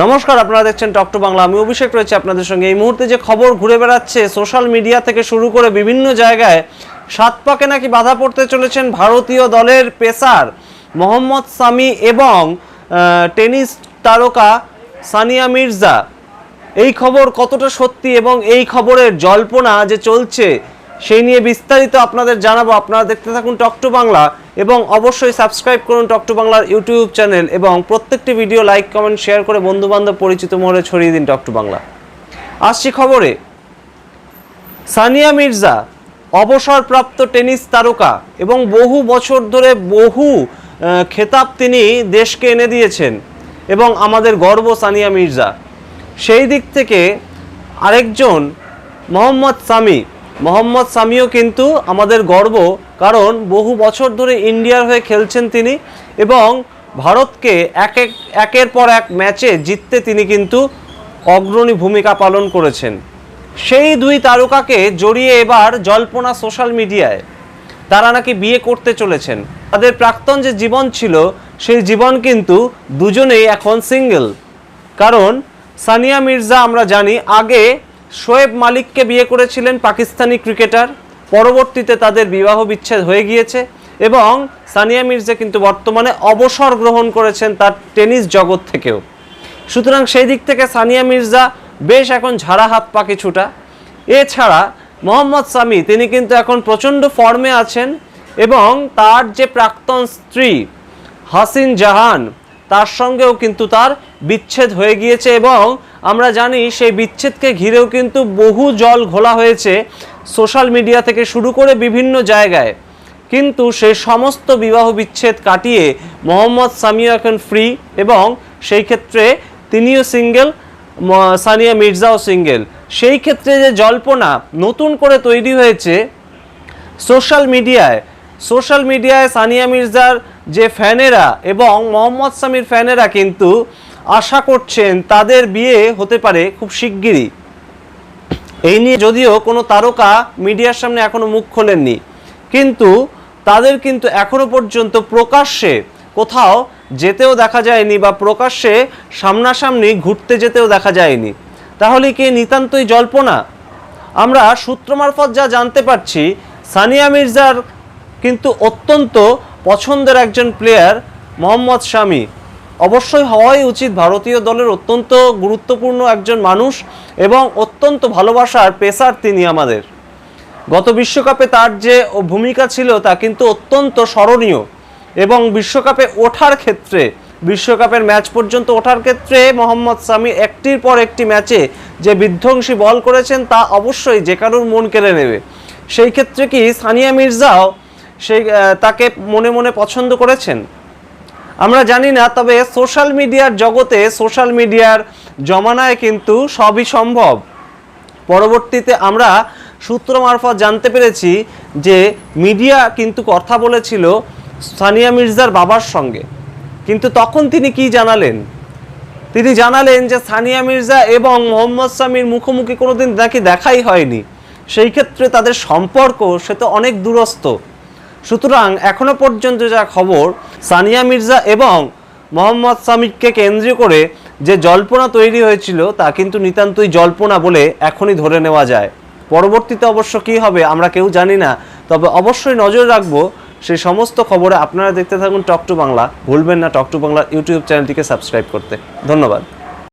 নমস্কার, আপনারা দেখছেন টক টু বাংলা। আমি অভিষেক রয়েছে আপনাদের সঙ্গে। এই মুহূর্তে যে খবর ঘুরে বেড়াচ্ছে, সোশ্যাল মিডিয়া থেকে শুরু করে বিভিন্ন জায়গায় সাত পাকে নাকি বাধা পড়তে চলেছেন ভারতীয় দলের পেসার মোহাম্মদ সামি এবং টেনিস তারকা সানিয়া মির্জা। এই খবর কতটা সত্যি এবং এই খবরের জল্পনা যে চলছে সেই নিয়ে বিস্তারিত আপনাদের জানাব। আপনারা দেখতে থাকুন টক টু বাংলা এবং অবশ্যই সাবস্ক্রাইব করুন টক টু বাংলার ইউটিউব চ্যানেল এবং প্রত্যেকটি ভিডিও লাইক, কমেন্ট, শেয়ার করে বন্ধু বান্ধব পরিচিত মোড়ে ছড়িয়ে দিন টক টু বাংলা। আসছি খবরে। সানিয়া মির্জা, অবসরপ্রাপ্ত টেনিস তারকা এবং বহু বছর ধরে বহু খেতাব তিনি দেশকে এনে দিয়েছেন এবং আমাদের গর্ব সানিয়া মির্জা। সেই দিক থেকে আরেকজন, মোহাম্মদ সামি মোহাম্মদ সামিও কিন্তু আমাদের গর্ব, কারণ বহু বছর ধরে ইন্ডিয়ার হয়ে খেলছেন তিনি এবং ভারতকে এক এক, একের পর এক ম্যাচে জিততে তিনি কিন্তু অগ্রণী ভূমিকা পালন করেছেন। সেই দুই তারকাকে জড়িয়ে এবার জল্পনা সোশ্যাল মিডিয়ায়। তারা নাকি বিয়ে করতে চলেছেন। তাদের প্রাক্তন যে জীবন ছিল, সেই জীবন কিন্তু দুজনেই এখন সিঙ্গেল। কারণ সানিয়া মির্জা আমরা জানি আগে শোয়েব মালিককে বিয়ে করেছিলেন পাকিস্তানি ক্রিকেটার। পরবর্তীতে তাদের বিবাহ বিচ্ছেদ হয়ে গিয়েছে এবং সানিয়া মির্জা কিন্তু বর্তমানে অবসর গ্রহণ করেছেন তার টেনিস জগৎ থেকেও। সুতরাং সেই দিক থেকে সানিয়া মির্জা বেশ এখন ঝাড়া হাত পা কিছুটা এছাড়া মোহাম্মদ সামি, তিনি কিন্তু এখন প্রচণ্ড ফর্মে আছেন এবং তার যে প্রাক্তন স্ত্রী হাসিন জাহান, তার সঙ্গেও কিন্তু তার বিচ্ছেদ হয়ে গিয়েছে এবং আমরা জানি সেই বিচ্ছেদকে ঘিরেও কিন্তু বহু জল ঘোলা হয়েছে সোশ্যাল মিডিয়া থেকে শুরু করে বিভিন্ন জায়গায়। কিন্তু সেই সমস্ত বিবাহ বিচ্ছেদ কাটিয়ে মোহাম্মদ সামিও এখন ফ্রি এবং সেই ক্ষেত্রে তিনিও সিঙ্গেল সানিয়া মির্জাও সিঙ্গেল সেই ক্ষেত্রে যে জল্পনা নতুন করে তৈরি হয়েছে সোশ্যাল মিডিয়ায় সোশ্যাল মিডিয়ায় সানিয়া মির্জার যে ফ্যানেরা এবং মোহাম্মদ সামির ফ্যানেরা কিন্তু আশা করছেন তাদের বিয়ে হতে পারে খুব শিগগিরই। এই নিয়ে যদিও কোনো তারকা মিডিয়ার সামনে এখনও মুখ খোলেননি, কিন্তু তাদের কিন্তু এখনও পর্যন্ত প্রকাশ্যে কোথাও যেতেও দেখা যায়নি বা প্রকাশ্যে সামনাসামনি ঘুরতে যেতেও দেখা যায়নি। তাহলে কি নিতান্তই জল্পনা? আমরা সূত্র মারফত যা জানতে পারছি, সানিয়া মির্জার কিন্তু অত্যন্ত পছন্দের একজন প্লেয়ার মোহাম্মদ শামি। অবশ্যই হওয়াই উচিত। ভারতীয় দলের অত্যন্ত গুরুত্বপূর্ণ একজন মানুষ এবং অত্যন্ত ভালোবাসার পেসার তিনি আমাদের। গত বিশ্বকাপে তার যে ভূমিকা ছিল তা কিন্তু অত্যন্ত স্মরণীয় এবং বিশ্বকাপে ওঠার ক্ষেত্রে, বিশ্বকাপের ম্যাচ পর্যন্ত ওঠার ক্ষেত্রে মোহাম্মদ সামি একটির পর একটি ম্যাচে যে বিধ্বংসী বল করেছেন তা অবশ্যই যে কারোর মন কেড়ে নেবে। সেই ক্ষেত্রে কি সানিয়া মির্জাও সেই তাকে মনে মনে পছন্দ করেছেন? আমরা জানি না, তবে সোশ্যাল মিডিয়ার জগতে সোশ্যাল মিডিয়ার জমানায় কিন্তু সবই সম্ভব। পরবর্তীতে আমরা সূত্র মারফত জানতে পেরেছি যে মিডিয়া কিন্তু কথা বলেছিল সানিয়া মির্জার বাবার সঙ্গে। কিন্তু তখন তিনি কি জানালেন? তিনি জানালেন যে সানিয়া মির্জা এবং মোহাম্মদ সামির মুখোমুখি কোনোদিন নাকি দেখাই হয়নি। সেই ক্ষেত্রে তাদের সম্পর্ক সে তো অনেক দূরস্থ। সুতরাং এখনও পর্যন্ত যা খবর সানিয়া মির্জা এবং মোহাম্মদ সামিককে কেন্দ্র করে যে জল্পনা তৈরি হয়েছিল, তা কিন্তু নিতান্তই জল্পনা বলে এখনই ধরে নেওয়া যায়। পরবর্তীতে অবশ্য কী হবে আমরা কেউ জানি না, তবে অবশ্যই নজর রাখব সেই সমস্ত খবরে। আপনারা দেখতে থাকুন টক টু বাংলা। ভুলবেন না টক টু বাংলার ইউটিউব চ্যানেলটিকে সাবস্ক্রাইব করতে। ধন্যবাদ।